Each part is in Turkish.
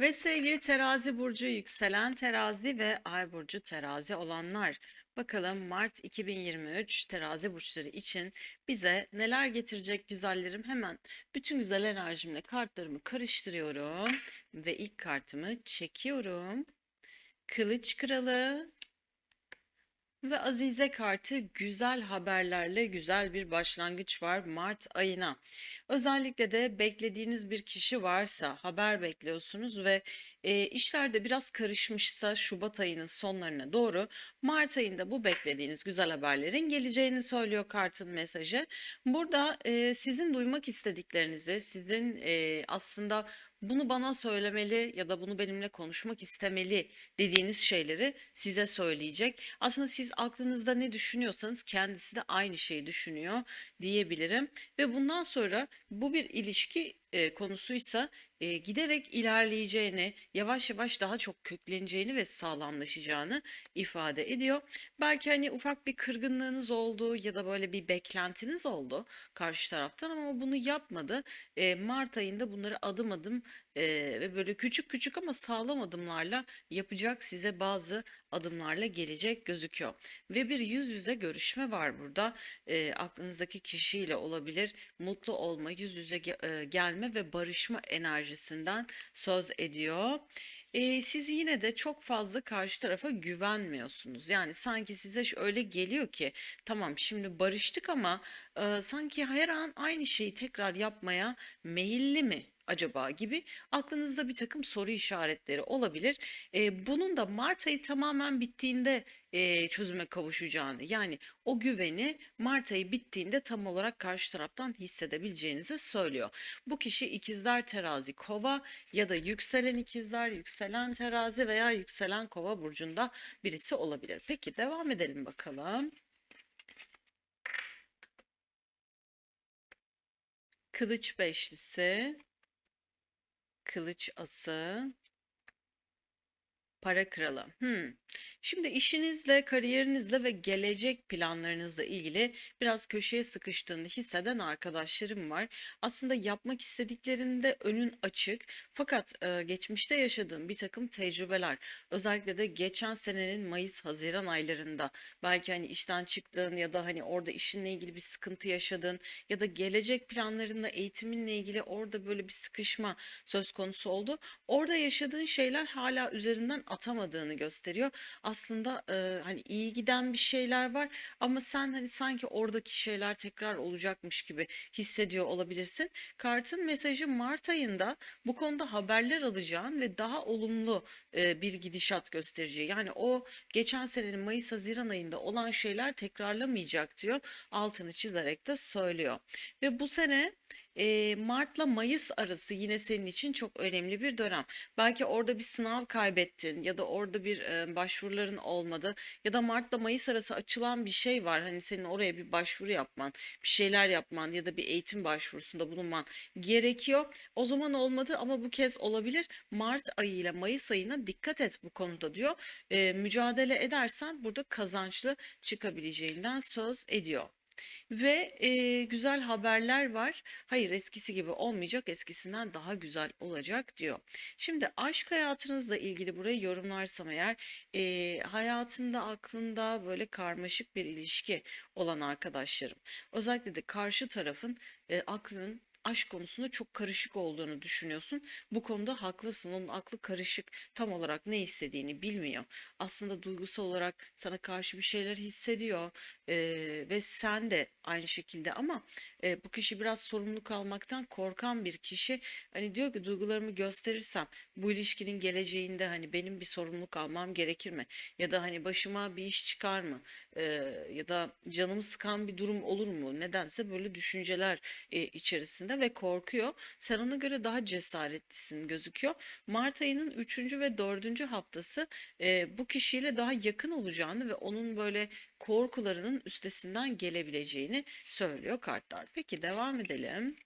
Ve sevgili terazi burcu, yükselen terazi ve ay burcu terazi olanlar. Bakalım Mart 2023 terazi burçları için bize neler getirecek güzellerim. Hemen bütün güzel enerjimle kartlarımı karıştırıyorum. Ve ilk kartımı çekiyorum. Kılıç kralı ve Azize kartı güzel haberlerle güzel bir başlangıç var Mart ayına. Özellikle de beklediğiniz bir kişi varsa haber bekliyorsunuz ve e, işlerde biraz karışmışsa Şubat ayının sonlarına doğru Mart ayında bu beklediğiniz güzel haberlerin geleceğini söylüyor kartın mesajı. Burada e, sizin duymak istediklerinizi, sizin e, aslında bunu bana söylemeli ya da bunu benimle konuşmak istemeli dediğiniz şeyleri size söyleyecek. Aslında siz aklınızda ne düşünüyorsanız kendisi de aynı şeyi düşünüyor diyebilirim. Ve bundan sonra bu bir ilişki e, konusuysa e, giderek ilerleyeceğini, yavaş yavaş daha çok kökleneceğini ve sağlamlaşacağını ifade ediyor. Belki hani ufak bir kırgınlığınız oldu ya da böyle bir beklentiniz oldu karşı taraftan ama bunu yapmadı. E, Mart ayında bunları adım adım ve böyle küçük küçük ama sağlam adımlarla yapacak size bazı adımlarla gelecek gözüküyor. Ve bir yüz yüze görüşme var burada. E, aklınızdaki kişiyle olabilir. Mutlu olma, yüz yüze ge- gelme ve barışma enerjisinden söz ediyor. E, siz yine de çok fazla karşı tarafa güvenmiyorsunuz. Yani sanki size öyle geliyor ki tamam şimdi barıştık ama e, sanki her an aynı şeyi tekrar yapmaya meyilli mi? Acaba gibi aklınızda bir takım soru işaretleri olabilir. E, bunun da Mart ayı tamamen bittiğinde e, çözüme kavuşacağını yani o güveni Mart ayı bittiğinde tam olarak karşı taraftan hissedebileceğinizi söylüyor. Bu kişi ikizler terazi kova ya da yükselen ikizler, yükselen terazi veya yükselen kova burcunda birisi olabilir. Peki devam edelim bakalım. Kılıç beşlisi, kılıç ası, para kralı. Hmm. Şimdi işinizle, kariyerinizle ve gelecek planlarınızla ilgili biraz köşeye sıkıştığını hisseden arkadaşlarım var. Aslında yapmak istediklerinde önün açık. Fakat e, geçmişte yaşadığım bir takım tecrübeler, özellikle de geçen senenin Mayıs-Haziran aylarında belki hani işten çıktığın ya da hani orada işinle ilgili bir sıkıntı yaşadın ya da gelecek planlarınla, eğitiminle ilgili orada böyle bir sıkışma söz konusu oldu. Orada yaşadığın şeyler hala üzerinden atamadığını gösteriyor aslında e, hani iyi giden bir şeyler var ama sen hani sanki oradaki şeyler tekrar olacakmış gibi hissediyor olabilirsin. Kartın mesajı Mart ayında bu konuda haberler alacağın ve daha olumlu e, bir gidişat göstereceği. Yani o geçen senenin Mayıs-Haziran ayında olan şeyler tekrarlamayacak diyor. Altını çizerek de söylüyor. Ve bu sene e, Mart'la Mayıs arası yine senin için çok önemli bir dönem. Belki orada bir sınav kaybettin ya da orada bir e, başvuruların olmadı ya da Mart'la Mayıs arası açılan bir şey var. Hani senin oraya bir başvuru yapman, bir şeyler yapman ya da bir eğitim başvurusunda bulunman gerekiyor. O zaman olmadı ama bu kez olabilir. Mart ayı ile Mayıs ayına dikkat et bu konuda diyor. E, mücadele edersen burada kazançlı çıkabileceğinden söz ediyor. Ve e, güzel haberler var. Hayır eskisi gibi olmayacak, eskisinden daha güzel olacak diyor. Şimdi aşk hayatınızla ilgili burayı yorumlarsam eğer e, hayatında aklında böyle karmaşık bir ilişki olan arkadaşlarım. Özellikle de karşı tarafın e, aklının aşk konusunda çok karışık olduğunu düşünüyorsun. Bu konuda haklısın. Onun aklı karışık. Tam olarak ne istediğini bilmiyor. Aslında duygusal olarak sana karşı bir şeyler hissediyor. Ee, ve sen de aynı şekilde ama e, bu kişi biraz sorumluluk almaktan korkan bir kişi. Hani diyor ki duygularımı gösterirsem bu ilişkinin geleceğinde hani benim bir sorumluluk almam gerekir mi? Ya da hani başıma bir iş çıkar mı? Ee, ya da canımı sıkan bir durum olur mu? Nedense böyle düşünceler e, içerisinde ve korkuyor. Sen ona göre daha cesaretlisin gözüküyor. Mart ayının 3. ve 4. haftası e, bu kişiyle daha yakın olacağını ve onun böyle korkularının üstesinden gelebileceğini söylüyor kartlar. Peki devam edelim.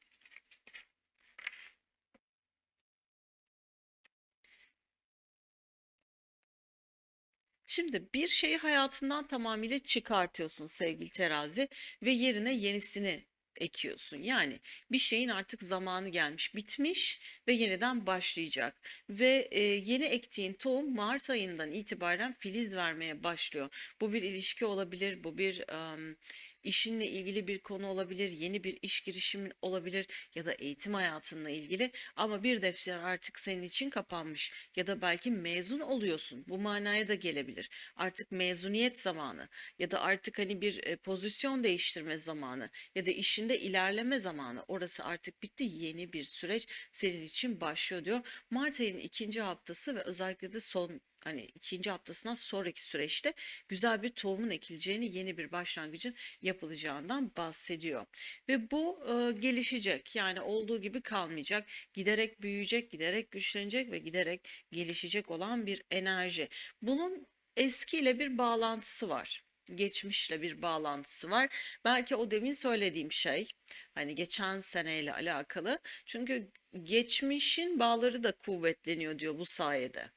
Şimdi bir şeyi hayatından tamamıyla çıkartıyorsun sevgili terazi ve yerine yenisini ekiyorsun. Yani bir şeyin artık zamanı gelmiş, bitmiş ve yeniden başlayacak. Ve e, yeni ektiğin tohum Mart ayından itibaren filiz vermeye başlıyor. Bu bir ilişki olabilir, bu bir em, işinle ilgili bir konu olabilir, yeni bir iş girişimin olabilir ya da eğitim hayatınla ilgili ama bir defter artık senin için kapanmış ya da belki mezun oluyorsun. Bu manaya da gelebilir. Artık mezuniyet zamanı ya da artık hani bir e, pozisyon değiştirme zamanı ya da işinde ilerleme zamanı. Orası artık bitti. Yeni bir süreç senin için başlıyor diyor. Mart ayının ikinci haftası ve özellikle de son hani ikinci haftasından sonraki süreçte güzel bir tohumun ekileceğini, yeni bir başlangıcın yapılacağından bahsediyor. Ve bu e, gelişecek. Yani olduğu gibi kalmayacak. Giderek büyüyecek, giderek güçlenecek ve giderek gelişecek olan bir enerji. Bunun eskiyle bir bağlantısı var. Geçmişle bir bağlantısı var. Belki o demin söylediğim şey hani geçen seneyle alakalı. Çünkü geçmişin bağları da kuvvetleniyor diyor bu sayede.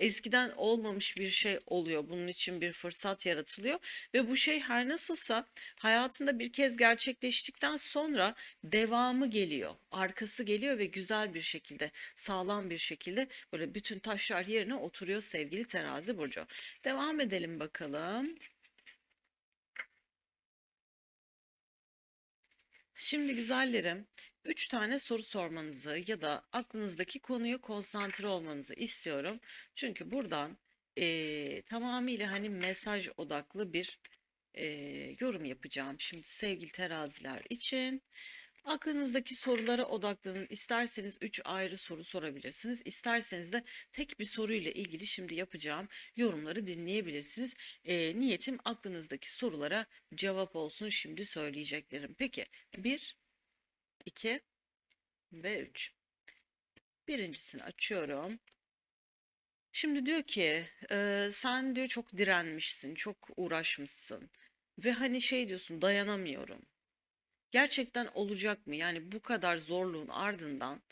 Eskiden olmamış bir şey oluyor. Bunun için bir fırsat yaratılıyor ve bu şey her nasılsa hayatında bir kez gerçekleştikten sonra devamı geliyor. Arkası geliyor ve güzel bir şekilde, sağlam bir şekilde böyle bütün taşlar yerine oturuyor sevgili terazi burcu. Devam edelim bakalım. Şimdi güzellerim, üç tane soru sormanızı ya da aklınızdaki konuyu konsantre olmanızı istiyorum. Çünkü buradan eee, tamamıyla hani mesaj odaklı bir eee, yorum yapacağım. Şimdi sevgili teraziler için aklınızdaki sorulara odaklanın. İsterseniz üç ayrı soru sorabilirsiniz. İsterseniz de tek bir soruyla ilgili şimdi yapacağım yorumları dinleyebilirsiniz. Eee, niyetim aklınızdaki sorulara cevap olsun şimdi söyleyeceklerim. Peki bir 2 ve 3. Birincisini açıyorum. Şimdi diyor ki e, sen diyor çok direnmişsin, çok uğraşmışsın ve hani şey diyorsun dayanamıyorum. Gerçekten olacak mı? Yani bu kadar zorluğun ardından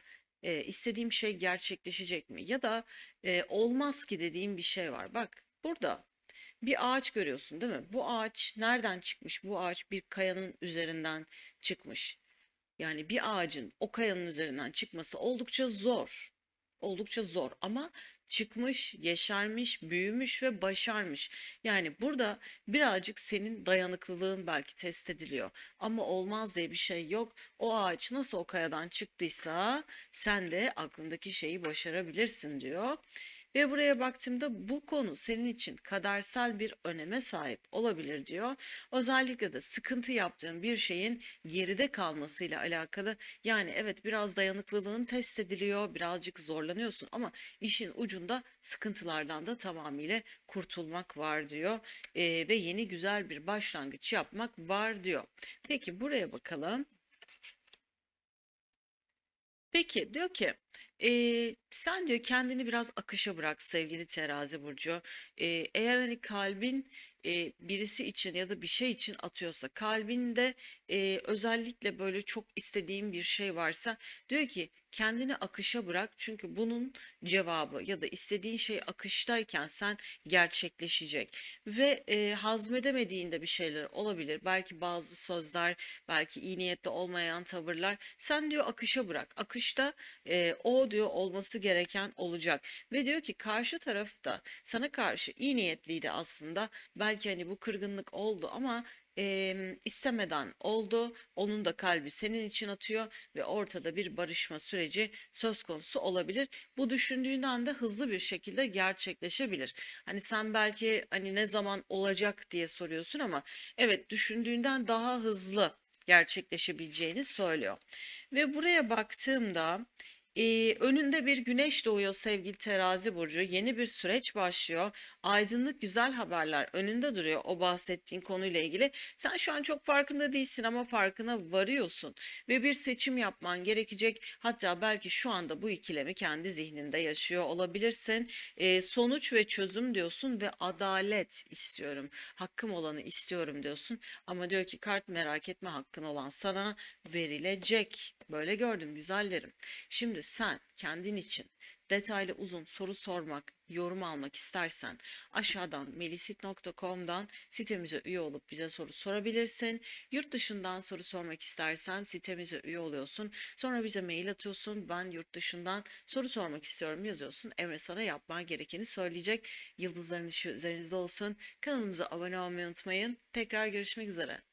e, istediğim şey gerçekleşecek mi? Ya da e, olmaz ki dediğim bir şey var. Bak burada bir ağaç görüyorsun değil mi? Bu ağaç nereden çıkmış? Bu ağaç bir kayanın üzerinden çıkmış. Yani bir ağacın o kayanın üzerinden çıkması oldukça zor. Oldukça zor ama çıkmış, yeşermiş, büyümüş ve başarmış. Yani burada birazcık senin dayanıklılığın belki test ediliyor. Ama olmaz diye bir şey yok. O ağaç nasıl o kayadan çıktıysa sen de aklındaki şeyi başarabilirsin diyor. Ve buraya baktığımda bu konu senin için kadersel bir öneme sahip olabilir diyor. Özellikle de sıkıntı yaptığın bir şeyin geride kalmasıyla alakalı. Yani evet biraz dayanıklılığın test ediliyor, birazcık zorlanıyorsun ama işin ucunda sıkıntılardan da tamamıyla kurtulmak var diyor. Ee, ve yeni güzel bir başlangıç yapmak var diyor. Peki buraya bakalım. Peki diyor ki eee, sen diyor kendini biraz akışa bırak sevgili terazi burcu. Eee, eğer hani kalbin eee, birisi için ya da bir şey için atıyorsa kalbinde eee, özellikle böyle çok istediğin bir şey varsa diyor ki kendini akışa bırak çünkü bunun cevabı ya da istediğin şey akıştayken sen gerçekleşecek ve eee hazmedemediğinde bir şeyler olabilir. Belki bazı sözler, belki iyi niyetli olmayan tavırlar. Sen diyor akışa bırak. Akışta e, o diyor olması gereken olacak. Ve diyor ki karşı taraf da sana karşı iyi niyetliydi aslında. Belki hani bu kırgınlık oldu ama e, istemeden oldu. Onun da kalbi senin için atıyor ve ortada bir barışma süreci söz konusu olabilir. Bu düşündüğünden de hızlı bir şekilde gerçekleşebilir. Hani sen belki hani ne zaman olacak diye soruyorsun ama evet düşündüğünden daha hızlı gerçekleşebileceğini söylüyor. Ve buraya baktığımda ee, önünde bir güneş doğuyor sevgili terazi burcu. Yeni bir süreç başlıyor. Aydınlık güzel haberler önünde duruyor o bahsettiğin konuyla ilgili. Sen şu an çok farkında değilsin ama farkına varıyorsun. Ve bir seçim yapman gerekecek. Hatta belki şu anda bu ikilemi kendi zihninde yaşıyor olabilirsin. Ee, sonuç ve çözüm diyorsun ve adalet istiyorum. Hakkım olanı istiyorum diyorsun. Ama diyor ki kart merak etme hakkın olan sana verilecek. Böyle gördüm güzellerim. Şimdi sen kendin için detaylı uzun soru sormak, yorum almak istersen aşağıdan melisit.com'dan sitemize üye olup bize soru sorabilirsin. Yurt dışından soru sormak istersen sitemize üye oluyorsun. Sonra bize mail atıyorsun. Ben yurt dışından soru sormak istiyorum yazıyorsun. Emre sana yapman gerekeni söyleyecek. Yıldızların ışığı üzerinizde olsun. Kanalımıza abone olmayı unutmayın. Tekrar görüşmek üzere.